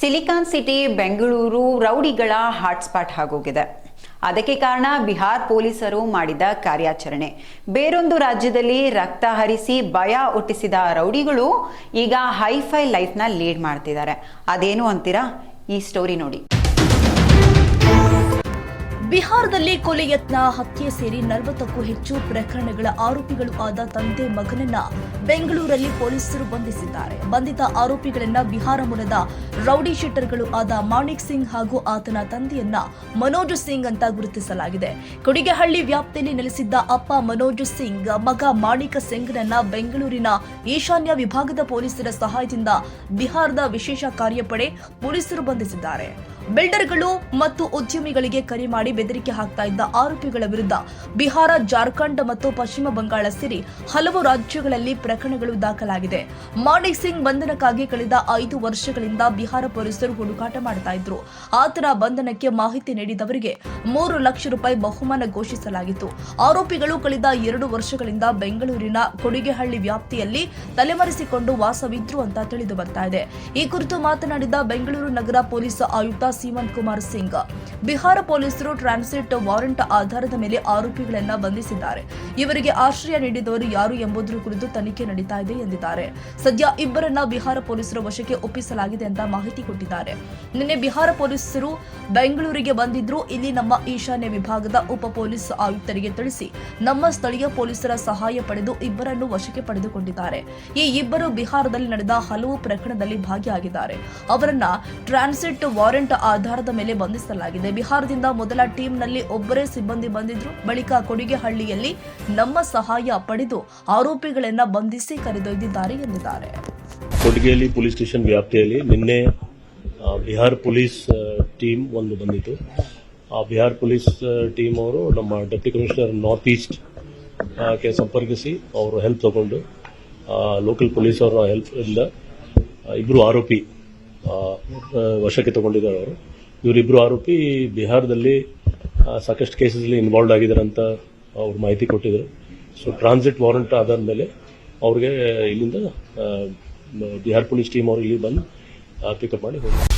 Silicon city, Bengaluru ರೌಡಿಗಳ hotspot ಆಗೋಗಿದೆ. ಅದಕ್ಕೆ ಕಾರಣ ಬಿಹಾರ್ ಪೊಲೀಸರು ಮಾಡಿದ ಕಾರ್ಯಾಚರಣೆ. ಬೇರೊಂದು ರಾಜ್ಯದಲ್ಲಿ ರಕ್ತ ಹರಿಸಿ ಭಯ ಹುಟ್ಟಿಸಿದ ರೌಡಿಗಳು ಈಗ ಹೈಫೈ ಲೈಫ್ನ ಲೀಡ್ ಮಾಡ್ತಿದ್ದಾರೆ. ಅದೇನು ಅಂತೀರಾ? ಈ ಸ್ಟೋರಿ ನೋಡಿ. ಬಿಹಾರದಲ್ಲಿ ಕೊಲೆ ಯತ್ನ, ಹತ್ಯೆ ಸೇರಿ ನಲವತ್ತಕ್ಕೂ ಹೆಚ್ಚು ಪ್ರಕರಣಗಳ ಆರೋಪಿಗಳು ಆದ ತಂದೆ ಮಗನನ್ನ ಬೆಂಗಳೂರಲ್ಲಿ ಪೊಲೀಸರು ಬಂಧಿಸಿದ್ದಾರೆ. ಬಂಧಿತ ಆರೋಪಿಗಳನ್ನ ಬಿಹಾರ ಮೂಲದ ರೌಡಿ ಶೀಟರ್ಗಳು ಆದ ಮಾಣಿಕ್ ಸಿಂಗ್ ಹಾಗೂ ಆತನ ತಂದೆಯನ್ನ ಮನೋಜ್ ಸಿಂಗ್ ಅಂತ ಗುರುತಿಸಲಾಗಿದೆ. ಕೊಡಿಗೆಹಳ್ಳಿ ವ್ಯಾಪ್ತಿಯಲ್ಲಿ ನೆಲೆಸಿದ್ದ ಅಪ್ಪ ಮನೋಜ್ ಸಿಂಗ್, ಮಗ ಮಾಣಿಕ ಸಿಂಗ್ನನ್ನ ಬೆಂಗಳೂರಿನ ಈಶಾನ್ಯ ವಿಭಾಗದ ಪೊಲೀಸರ ಸಹಾಯದಿಂದ ಬಿಹಾರದ ವಿಶೇಷ ಕಾರ್ಯಪಡೆ ಪೊಲೀಸರು ಬಂಧಿಸಿದ್ದಾರೆ. ಬಿಲ್ಡರ್ಗಳು ಮತ್ತು ಉದ್ಯಮಿಗಳಿಗೆ ಕರೆ ಮಾಡಿ ಬೆದರಿಕೆ ಹಾಕ್ತಾ ಇದ್ದ ಆರೋಪಿಗಳ ವಿರುದ್ಧ ಬಿಹಾರ, ಜಾರ್ಖಂಡ್ ಮತ್ತು ಪಶ್ಚಿಮ ಬಂಗಾಳ ಸೇರಿ ಹಲವು ರಾಜ್ಯಗಳಲ್ಲಿ ಪ್ರಕರಣಗಳು ದಾಖಲಾಗಿದೆ. ಮಾಣಿಕ್ ಸಿಂಗ್ ಬಂಧನಕ್ಕಾಗಿ ಕಳೆದ ಐದು ವರ್ಷಗಳಿಂದ ಬಿಹಾರ ಪೊಲೀಸರು ಹುಡುಕಾಟ ಮಾಡ್ತಾ ಇದ್ರು. ಆತನ ಬಂಧನಕ್ಕೆ ಮಾಹಿತಿ ನೀಡಿದವರಿಗೆ ಮೂರು ಲಕ್ಷ ರೂಪಾಯಿ ಬಹುಮಾನ ಘೋಷಿಸಲಾಗಿತ್ತು. ಆರೋಪಿಗಳು ಕಳೆದ ಎರಡು ವರ್ಷಗಳಿಂದ ಬೆಂಗಳೂರಿನ ಕೊಡಿಗೆಹಳ್ಳಿ ವ್ಯಾಪ್ತಿಯಲ್ಲಿ ತಲೆಮರೆಸಿಕೊಂಡು ವಾಸವಿದ್ರು ಅಂತ ತಿಳಿದು ಬರ್ತಾ ಇದೆ. ಈ ಕುರಿತು ಮಾತನಾಡಿದ ಬೆಂಗಳೂರು ನಗರ ಪೊಲೀಸ್ ಆಯುಕ್ತ ಸೀಮಂತ್ ಕುಮಾರ್ ಸಿಂಗ್. ಬಿಹಾರ ಪೊಲೀಸರು ಟ್ರಾನ್ಸಿಟ್ ವಾರೆಂಟ್ ಆಧಾರದ ಮೇಲೆ ಆರೋಪಿಗಳನ್ನ ಬಂಧಿಸಿದ್ದಾರೆ. ಇವರಿಗೆ ಆಶ್ರಯ ನೀಡಿದವರು ಯಾರು ಎಂಬುದರ ಕುರಿತು ತನಿಖೆ ನಡೀತಾ ಇದೆ ಎಂದಿದ್ದಾರೆ. ಸದ್ಯ ಇಬ್ಬರನ್ನ ಬಿಹಾರ ಪೊಲೀಸರ ವಶಕ್ಕೆ ಒಪ್ಪಿಸಲಾಗಿದೆ ಅಂತ ಮಾಹಿತಿ ಕೊಟ್ಟಿದ್ದಾರೆ. ನಿನ್ನೆ ಬಿಹಾರ ಪೊಲೀಸರು ಬೆಂಗಳೂರಿಗೆ ಬಂದಿದ್ರು. ಇಲ್ಲಿ ನಮ್ಮ ಈಶಾನ್ಯ ವಿಭಾಗದ ಉಪ ಪೊಲೀಸ್ ಆಯುಕ್ತರಿಗೆ ತಿಳಿಸಿ, ನಮ್ಮ ಸ್ಥಳೀಯ ಪೊಲೀಸರ ಸಹಾಯ ಪಡೆದು ಇಬ್ಬರನ್ನು ವಶಕ್ಕೆ ಪಡೆದುಕೊಂಡಿದ್ದಾರೆ. ಈ ಇಬ್ಬರು ಬಿಹಾರದಲ್ಲಿ ನಡೆದ ಹಲವು ಪ್ರಕರಣದಲ್ಲಿ ಭಾಗಿಯಾಗಿದ್ದಾರೆ. ಅವರನ್ನ ಟ್ರಾನ್ಸಿಟ್ ವಾರೆಂಟ್ ಆಧಾರದ ಮೇಲೆ ಬಂಧಿಸಲಾಗಿದೆ. ಬಿಹಾರದಿಂದ ಮೊದಲ ಟೀಮ್ನಲ್ಲಿ ಒಬ್ಬರೇ ಸಿಬ್ಬಂದಿ ಬಂದಿದ್ರು. ಬಳಿಕ ಕೊಡಿಗೆಹಳ್ಳಿಯಲ್ಲಿ ನಮ್ಮ ಸಹಾಯ ಪಡೆದು ಆರೋಪಿಗಳನ್ನ ಬಂಧಿಸಿ ಕರೆದೊಯ್ದಿದ್ದಾರೆ ಎಂದಿದ್ದಾರೆ. ಕೊಡುಗೆಯಲ್ಲಿ ಪೊಲೀಸ್ ಸ್ಟೇಷನ್ ವ್ಯಾಪ್ತಿಯಲ್ಲಿ ನಿನ್ನೆ ಬಿಹಾರ್ ಪೊಲೀಸ್ ಟೀಮ್ ಒಂದು ಬಂದಿತ್ತು. ಆ ಬಿಹಾರ್ ಪೊಲೀಸ್ ಟೀಮ್ ಅವರು ನಮ್ಮ ಡೆಪ್ಟಿ ಕಮಿಷನರ್ ನಾರ್ತ್ ಈಸ್ಟ್ ಕೆ ಸಂಪರ್ಕಿಸಿ ಅವರು ಹೆಲ್ಪ್ ತಗೊಂಡು ಲೋಕಲ್ ಪೊಲೀಸ್ ಅವರ ಹೆಲ್ಪ್ ಇಂದ ಇಬ್ಬರು ಆರೋಪಿ ವಶಕ್ಕೆ ತಗೊಂಡಿದ್ದಾರೆ ಅವರು. ಇವರಿಬ್ಬರು ಆರೋಪಿ ಬಿಹಾರದಲ್ಲಿ ಸಾಕಷ್ಟು ಕೇಸಸ್ಲಿ ಇನ್ವಾಲ್ವ್ ಆಗಿದ್ದಾರೆ ಅಂತ ಅವ್ರು ಮಾಹಿತಿ ಕೊಟ್ಟಿದ್ರು. ಸೊ ಟ್ರಾನ್ಸಿಟ್ ವಾರಂಟ್ ಆದಾದ ಮೇಲೆ ಅವ್ರಿಗೆ ಇಲ್ಲಿಂದ ಬಿಹಾರ್ ಪೊಲೀಸ್ ಟೀಮ್ ಅವರು ಇಲ್ಲಿ ಬಂದು ಪಿಕಪ್ ಮಾಡಿ ಹೋಗಿ